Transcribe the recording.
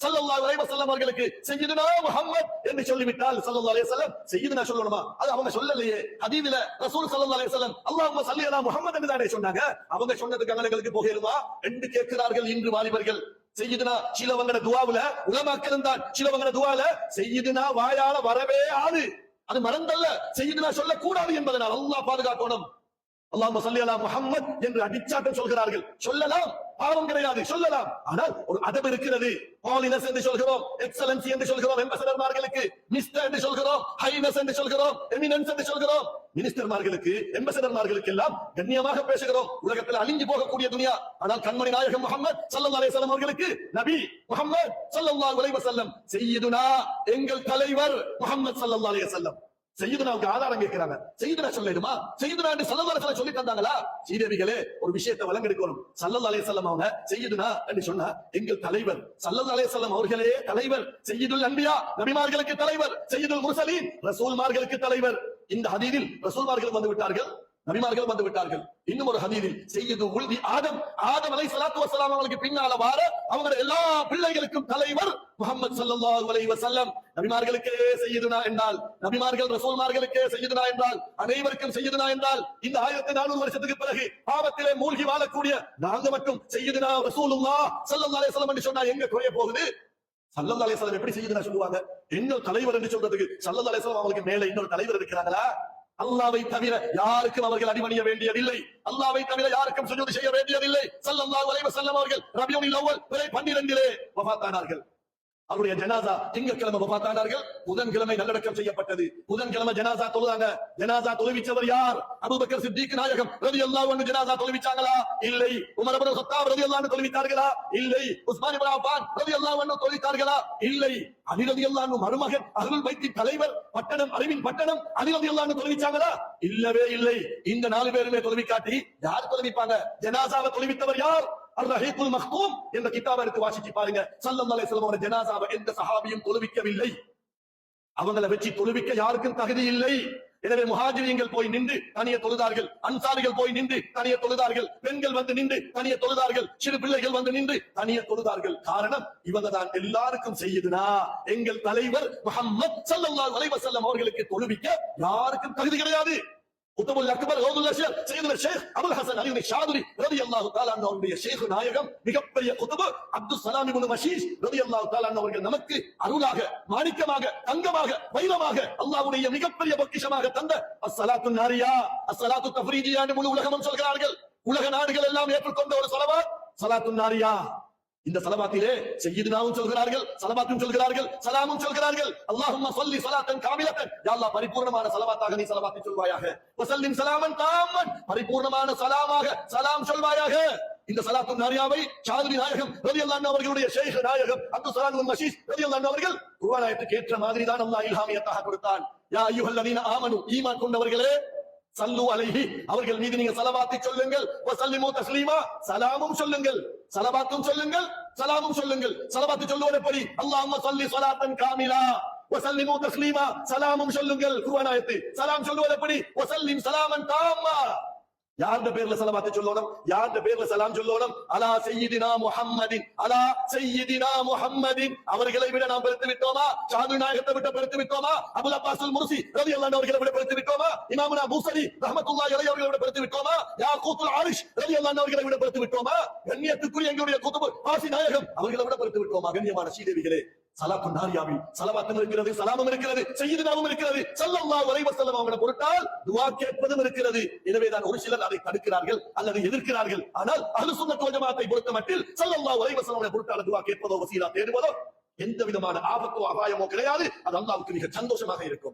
ஸல்லல்லாஹு அலைஹி வஸல்லம் அவர்களுக்கு சையதுனா முஹம்மத் என்று சொல்லிவிட்டால் ஸல்லல்லாஹு அலைஹி வஸல்லம் சையதுனா சொல்லணுமா? அது அவங்க சொல்லலையே. ஹதீஸ்ல ரசூல் ஸல்லல்லாஹு அலைஹி வஸல்லம் அல்லாஹும்ம ஸல்லி அலா முஹம்மத் என்று தானே சொன்னாங்க. அவங்க சொன்னதுக்கு அங்கங்களுக்கு போகிறதா என்று கேட்கிறார்கள் இன்று வாலிபர்கள். செய்யுதுனா சிலவங்கட துவாவுல உலமாக்களும் தான் சிலவங்கட துவால செய்யுதுனா வாயால வரவே ஆளு. அது மறந்தல்ல. செய்யுதுனா சொல்லக்கூடாது என்பதனால் அல்லாஹ் பாதுகாக்கணும். அல்லாம சல்லி அலா என்று அடிச்சாட்டம் சொல்கிறார்கள். சொல்லலாம். பாவம் கிடையாது. சொல்லலாம். ஆனால் ஒரு அதப் இருக்கிறது. பாலினஸ் என்று சொல்கிறோம். எக்ஸலன்சி என்று சொல்கிறோம். எம்பசடர்மார்களுக்கு மிஸ்டர் என்று சொல்கிறோம். ஹைனஸ் என்று சொல்கிறோம். எமினன்ஸ் என்று சொல்கிறோம். மினிஸ்டர்மார்களுக்கு எம்பசடர்மார்களுக்கு எல்லாம் கண்ணியமாக பேசுகிறோம். உலகத்தில் அழிஞ்சு போகக்கூடிய துணியா ஆனால் கண்மணி நாயகம் முகமது சல்லல்லாஹு அலைஹி அவர்களுக்கு நபி முகமது சல்லல்லாஹு அலைஹி வஸல்லம் எங்கள் தலைவர் முகமது சல்லம் அலைஹி செய்யுதுனாவுக்கு ஆதாரம் கேட்கிறாங்க. செய்யுதுனா சொல்லிடுமா செய்யுதுனா என்று சல்லல்லாஹு சொல்லி தந்தாங்களா? சீதேவிகளே ஒரு விஷயத்தை வழங்கெடுக்கணும். சல்லல் அலைஹி செல்லம் அவங்க செய்யுதுனா என்று சொன்னா எங்கள் தலைவர் சல்லல் அலைஹி செல்லம் அவர்களே தலைவர் செய்யுதுல் அன்பியா நபிமார்களுக்கு தலைவர் செய்யுதுல் முசலீன் ரசூல்மார்களுக்கு தலைவர். இந்த ஹதீரில் ரசூல்மார்கள் வந்து விட்டார்கள். நபிமார்கள் வந்து விட்டார்கள். இன்னும் ஒரு ஹதீதில் செய்யுது உல்தி ஆதம். ஆதம் அலை சலாத்து வசலாம் அவங்களுக்கு பின்னால வார அவங்க எல்லா பிள்ளைகளுக்கும் தலைவர் முகமது சல்லாஹ் அலை வசல்லம் நபிமார்களுக்கே செய்யுதுனா என்றால் நபிமார்கள் ரசூல்மார்களுக்கே செய்யுதுனா என்றால் அனைவருக்கும் செய்யுதுனா என்றால் இந்த ஆயிரத்தி நானூறு வருஷத்துக்கு பிறகு பாவத்திலே மூழ்கி வாழக்கூடிய நாங்க மட்டும் செய்யுதுனா ரசூலுல்லா சல்லம் அலைஹி சொல்லம் என்று சொன்னா எங்க குறைய போகுது? சல்லம் அலைஹிஸ்ஸலாம் எப்படி செய்யுதுனா சொல்லுவாங்க? இன்னொரு தலைவர் என்று சொல்றதுக்கு சல்லம் அலைஹிஸ்ஸலாம் அவங்களுக்கு மேல இன்னொரு தலைவர் இருக்கிறாங்களா? அல்லாவை தவிர யாருக்கும் அவர்கள் அடிபணிய வேண்டியதில்லை. அல்லாவை தவிர யாருக்கும் சுஜூது செய்ய வேண்டியதில்லை. ஸல்லல்லாஹு அலைஹி வஸல்லம் அவர்கள் ரபியுல் அவ்வல் பிறை 12 வஃபாத்தானார்கள் அவருடைய ஜனாசா திங்கட்கிழமை வஃபாத்தானார்கள் புதன்கிழமை நல்லடக்கம் செய்யப்பட்டது. புதன்கிழமை ஜனாசா தொழுதாங்க. ஜனாசா தொழுவிச்சவர் யார்? அபுபக்கர் சித்திக் நாயகம் ரலியல்லாஹு ஒன்று ஜனாசா தொழுவிச்சாங்களா? இல்லை. உமர் இப்னு கத்தாப் ரலியல்லாஹு அன்ஹு தொழுவித்தார்களா? இல்லை. உஸ்மான் இப்னு ரவி ரலியல்லாஹு ஒன்று தொழுவித்தார்களா? இல்லை. அலி அல்லான்னு மருமகன் அருள் வைத்தி தலைவர் பட்டணம் அறிவின் பட்டணம் அலி ரலியல்லாஹு தொழுவிச்சாங்களா? இல்லவே இல்லை. இந்த நாலு பேருமே தொழுவிக்காட்டி யார் தொழுவிப்பாங்க? ஜனாசாவை தொழுவித்தவர் யார்? அர்-ரஹீக்குல் இந்த என்ற கிதாபை எடுத்து வாசிச்சு பாருங்க. ஸல்லல்லாஹு அலைஹி வஸல்லம் அவருடைய ஜனாசாவை எந்த சஹாபியும் தொழுவிக்கவில்லை. அவங்களை வச்சு தொழுவிக்க யாருக்கும் தகுதி இல்லை. எனவே முஹாஜிரியங்கள் போய் நின்று தனிய தொழுதார்கள். அன்சாரிகள் போய் நின்று தனிய தொழுதார்கள். பெண்கள் வந்து நின்று தனிய தொழுதார்கள். சிறு பிள்ளைகள் வந்து நின்று தனிய தொழுதார்கள். காரணம் இவங்க தான் எல்லாருக்கும் செய்யுதுனா எங்கள் தலைவர் முஹம்மத் ஸல்லல்லாஹு அலைஹி வஸல்லம் அவர்களுக்கு தொழுவிக்க யாருக்கும் தகுதி கிடையாது. உத்தமுல் அக்பர் ரவுதுல் அஷ்யர் சையதுல் ஷேக் அபுல் ஹசன் அலி ஷாதுரி ரலியல்லாஹு தஆலா அன்ஹு அவருடைய ஷேக் நாயகம் மிகப்பெரிய குத்துபு அப்துல் சலாம் இப்னு மஷீஷ் ரலியல்லாஹு தஆலா அன்ஹு அவர்கள் நமக்கு அருளாக மாணிக்கமாக தங்கமாக வைரமாக அல்லாஹ்வுடைய மிகப்பெரிய பொக்கிஷமாக தந்த அஸ்ஸலாத்து நாரியா அஸ்ஸலாத்து தஃப்ரீதியா என்று முழு உலகமும் சொல்கிறார்கள். உலக நாடுகள் எல்லாம் ஏற்றுக்கொண்ட ஒரு ஸலவாத் சலாத்து நாரியா. இந்த சலவாத்திலே செய்யிதுனாவும் சொல்கிறார்கள் சலவாத்தும் சொல்கிறார்கள் சலாமும் சொல்கிறார்கள். அல்லாஹும் சொல்லி சலாத்தன் காமிலத்தன். யாழ்லா பரிபூர்ணமான சலவாத்தாக நீ சலவாத்தை சொல்வாயாக. வசல்லின் சலாமன் தாமன் பரிபூர்ணமான சலாமாக சலாம் சொல்வாயாக. இந்த சலாத்து நாரியாவை சாதுரி நாயகம் ரவி அன்ஹு அவர்களுடைய ஷேக் நாயகம் அப்துல் சலாம் மஷீஸ் ரவி அன்ஹு அவர்கள் குருவாலயத்துக்கு ஏற்ற மாதிரி தான் அல்லாஹ் இல்ஹாமியத்தாக கொடுத்தான். யா அய்யுஹல்லதீன ஆமனு ஈமான் கொண்டவர்களே சல்லு அலைஹி அவர்கள் மீது நீங்க சலவாத்தை சொல்லுங்கள். வசல்லிமு தஸ்லீமா சலாமும் சொல்லுங்கள். சலவாத்தும் சொல்லுங்கள் சலாமும் சொல்லுங்கள். சலவாத்து சொல்லுவது எப்படி? அல்லாஹ்ம சல்லி சலாத்தன் காமிலா. வசல்லிமு தஸ்லீமா சலாமும் சொல்லுங்கள். குர்ஆனாயத்து சலாம் சொல்லுவது எப்படி? வசல்லிம் சலாமன் தாம்மா. யாருடைய பேர்ல சலவாத்தை சொல்லணும்? யாருடைய பேர்ல சலாம் சொல்லணும்? அலா செய்யிதினா முஹம்மதின். அலா செய்யிதினா முஹம்மதின். அவர்களை விட நாம் பெருத்து விட்டோமா? சாது நாயகத்தை விட்டு பெருத்து விட்டோமா? அபுல் அப்பாஸ் முர்சி ரவி அல்லாஹ் அவர்களை விட பெருத்து விட்டோமா? இமாமுனா பூசரி ரஹமத்துல்லா அலைஹி அவர்களை விட பெருத்து விட்டோமா? யாக்கூத்துல் ஆரிஷ் ரவி அல்லாஹ் அவர்களை விட பெருத்து விட்டோமா? கண்ணியத்துக்குரிய எங்களுடைய குத்துபு பாசி நாயகம் அவர்களை விட பெருத்து விட்டோமா? கண்ணியமான சீதேவிகளே சலாத்து நாரியாவில் சலவாத்தும் இருக்கிறது சலாமும் இருக்கிறது செய்யுதுனாவும் இருக்கிறது. ஸல்லல்லாஹு உரைவர் செல்லம் அவங்களை பொருட்டால் துவா கேட்பதும் இருக்கிறது. எனவேதான் ஒரு சிலர் அதை தடுக்கிறார்கள் அல்லது எதிர்க்கிறார்கள். ஆனால் அஹ்லுஸ் சுன்னத் வல் பொறுத்த மட்டில் ஸல்லல்லாஹு உரைவர் செல்லம் பொருட்டால் துவா கேட்பதோ வசீலா தேடுவதோ எந்த விதமான ஆபத்தோ அபாயமோ கிடையாது. அது அல்லாவுக்கு மிக சந்தோஷமாக இருக்கும்.